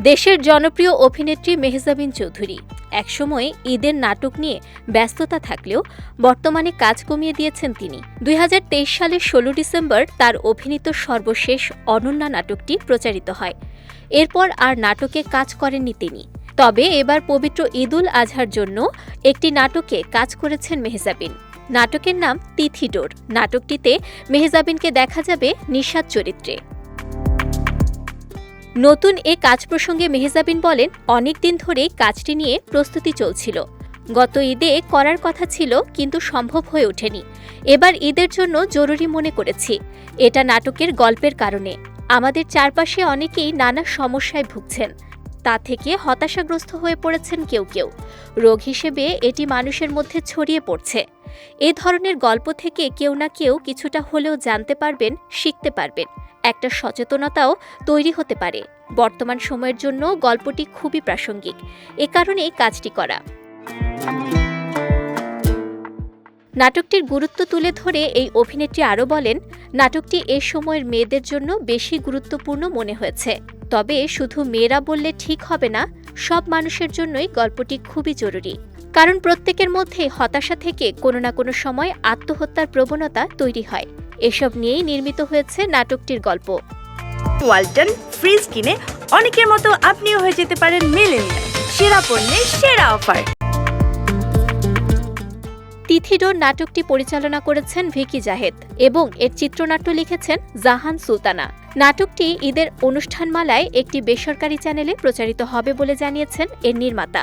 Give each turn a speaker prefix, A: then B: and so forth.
A: দেশের জনপ্রিয় অভিনেত্রী মেহজাবিন চৌধুরী। একসময় ঈদের নাটক নিয়ে ব্যস্ততা থাকলেও বর্তমানে কাজ কমিয়ে দিয়েছেন তিনি। দুই হাজার তেইশ সালের ষোলো ডিসেম্বর তার অভিনীত সর্বশেষ অনন্যা নাটকটি প্রচারিত হয়। এরপর আর নাটকে কাজ করেননি তিনি। তবে এবার পবিত্র ঈদুল আজহার জন্য একটি নাটকে কাজ করেছেন মেহজাবিন। নাটকের নাম তিথিডোর। নাটকটিতে মেহজাবিনকে দেখা যাবে নিষাদ চরিত্রে। নতুন এ কাজ প্রসঙ্গে মেহজাবিন বলেন অনেক দিন ধরেই কাজটি নিয়ে প্রস্তুতি চলছিল। গত ঈদে করার কথা ছিল, কিন্তু সম্ভব হয়ে ওঠেনি। এবার ঈদের জন্য জরুরি মনে করেছি। এটা নাটকের গল্পের কারণে। আমাদের চারপাশে অনেকেই নানা সমস্যায় ভুগছেন। তা থেকে হতাশাগ্রস্ত হয়ে পড়েছেন কেউ কেউ। রোগ হিসেবে এটি মানুষের মধ্যে ছড়িয়ে পড়ছে। এ ধরনের গল্প থেকে কেউ না কেউ কিছুটা হলেও জানতে পারবেন, শিখতে পারবেন। একটা সচেতনতাও তৈরি হতে পারে। বর্তমান সময়ের জন্য গল্পটি খুবই প্রাসঙ্গিক। এ কারণেই কাজটি করা। নাটকটির গুরুত্ব তুলে ধরে এই অভিনেত্রী আরও বলেন, নাটকটি এ সময়ের মেয়েদের জন্য বেশি গুরুত্বপূর্ণ মনে হয়েছে। তবে শুধু মেয়েরা বললে ঠিক হবে না, সব মানুষের জন্যই গল্পটি খুবই জরুরি। কারণ প্রত্যেকের মধ্যে হতাশা থেকে কোনো না কোনো সময় আত্মহত্যার প্রবণতা তৈরি হয়। এসব নিয়েই নির্মিত হয়েছে নাটকটির গল্প।
B: ওয়ালটন, ফ্রিজ কিনে অনেকের মতো আপনিও হয়ে যেতে পারেন মেলেনিয়া সেরা পণ্যের সেরা অফার।
A: তিথিডোর নাটকটি পরিচালনা করেছেন ভিকি জাহেদ এবং এর চিত্রনাট্য লিখেছেন জাহান সুলতানা। নাটকটি ঈদের অনুষ্ঠানমালায় একটি বেসরকারি চ্যানেলে প্রচারিত হবে বলে জানিয়েছেন এর নির্মাতা।